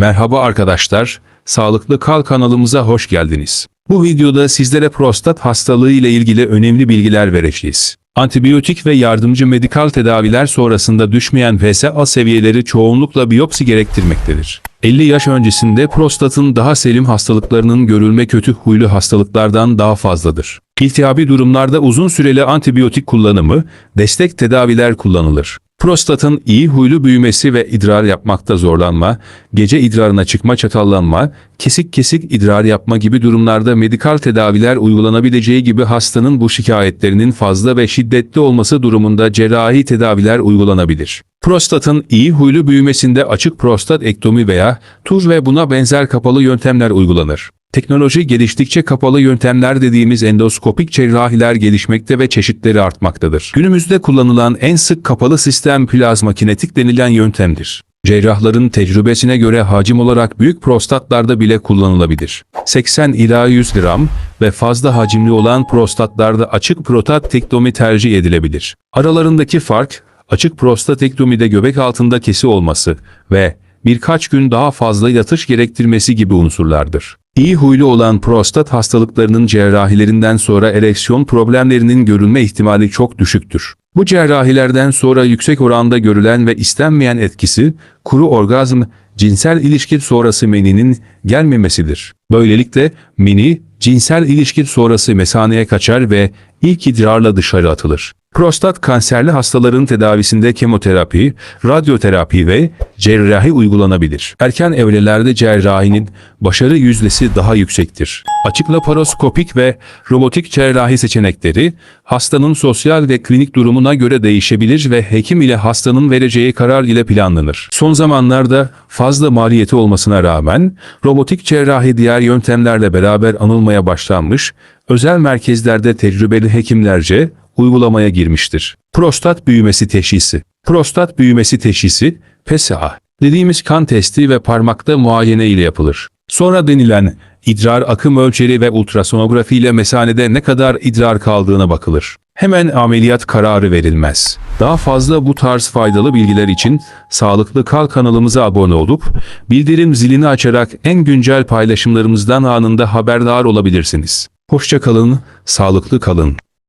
Merhaba arkadaşlar, Sağlıklı Kal kanalımıza hoş geldiniz. Bu videoda sizlere prostat hastalığı ile ilgili önemli bilgiler vereceğiz. Antibiyotik ve yardımcı medikal tedaviler sonrasında düşmeyen PSA seviyeleri çoğunlukla biyopsi gerektirmektedir. 50 yaş öncesinde prostatın daha selim hastalıklarının görülme kötü huylu hastalıklardan daha fazladır. İltihabi durumlarda uzun süreli antibiyotik kullanımı, destek tedaviler kullanılır. Prostatın iyi huylu büyümesi ve idrar yapmakta zorlanma, gece idrarına çıkma çatallanma, kesik kesik idrar yapma gibi durumlarda medikal tedaviler uygulanabileceği gibi hastanın bu şikayetlerinin fazla ve şiddetli olması durumunda cerrahi tedaviler uygulanabilir. Prostatın iyi huylu büyümesinde açık prostat ektomi veya tuz ve buna benzer kapalı yöntemler uygulanır. Teknoloji geliştikçe kapalı yöntemler dediğimiz endoskopik cerrahiler gelişmekte ve çeşitleri artmaktadır. Günümüzde kullanılan en sık kapalı sistem plazma kinetik denilen yöntemdir. Cerrahların tecrübesine göre hacim olarak büyük prostatlarda bile kullanılabilir. 80 ila 100 gram ve fazla hacimli olan prostatlarda açık prostatektomi tercih edilebilir. Aralarındaki fark, açık prostatektomide göbek altında kesi olması ve birkaç gün daha fazla yatış gerektirmesi gibi unsurlardır. İyi huylu olan prostat hastalıklarının cerrahilerinden sonra ereksiyon problemlerinin görülme ihtimali çok düşüktür. Bu cerrahilerden sonra yüksek oranda görülen ve istenmeyen etkisi, kuru orgazm, cinsel ilişki sonrası meninin gelmemesidir. Böylelikle meni, cinsel ilişki sonrası mesaneye kaçar ve ilk idrarla dışarı atılır. Prostat kanserli hastaların tedavisinde kemoterapi, radyoterapi ve cerrahi uygulanabilir. Erken evrelerde cerrahinin başarı yüzdesi daha yüksektir. Açık laparoskopik ve robotik cerrahi seçenekleri hastanın sosyal ve klinik durumuna göre değişebilir ve hekim ile hastanın vereceği karar ile planlanır. Son zamanlarda fazla maliyeti olmasına rağmen robotik cerrahi diğer yöntemlerle beraber anılmaya başlanmış, özel merkezlerde tecrübeli hekimlerce uygulamaya girmiştir. Prostat büyümesi teşhisi. Prostat büyümesi teşhisi, PSA, dediğimiz kan testi ve parmakta muayene ile yapılır. Sonra denilen idrar akım ölçeri ve ultrasonografi ile mesanede ne kadar idrar kaldığına bakılır. Hemen ameliyat kararı verilmez. Daha fazla bu tarz faydalı bilgiler için Sağlıklı Kal kanalımıza abone olup bildirim zilini açarak en güncel paylaşımlarımızdan anında haberdar olabilirsiniz. Hoşça kalın, sağlıklı kalın.